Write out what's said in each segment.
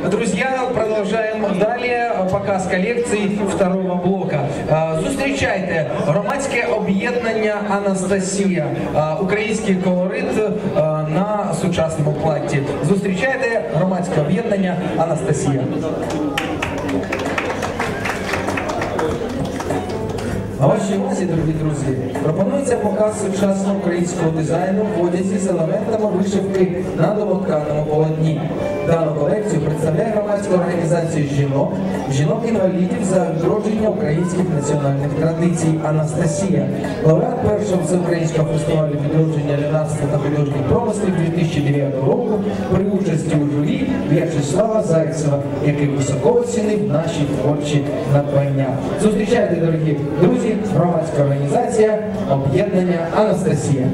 Друзья, продолжаем далее показ коллекций второго блока. Зустрічайте громадське об'єднання Анастасія, український колорит на сучасному платі. Зустрічайте громадське об'єднання Анастасія. А вашій увазі, дорогі друзі, пропонується показ сучасного українського дизайну в одязі з елементами вишивки на домотканому полотні. Дану колекцію представляє громадська організація жінок, жінок-інвалідів за відродження українських національних традицій Анастасія. Лауреат першого всеукраїнського фестивалю відродження лінарства та художніх промислів 2009 року при участі у журі В'ячеслава Зайцева, який високо оцінив наші творчі надбання. Зустрічайте, дорогі друзі, громадська організація об'єднання Анастасія.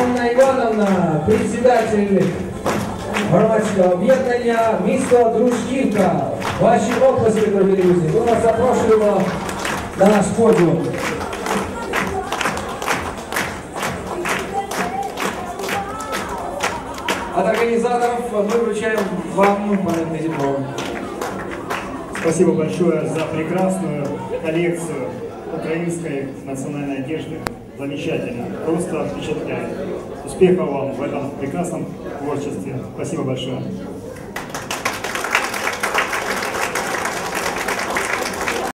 Анна Івановна, председатель громадського об'єднання місто Дружківка. Ваші оплески, дорогі друзі. Ми вас запрошуємо на наш подіум. От организаторов мы вручаем вам памятный диплом. Спасибо большое за прекрасную коллекцию украинской национальной одежды. Замечательно, просто впечатляет. Успехов вам в этом прекрасном творчестве. Спасибо большое.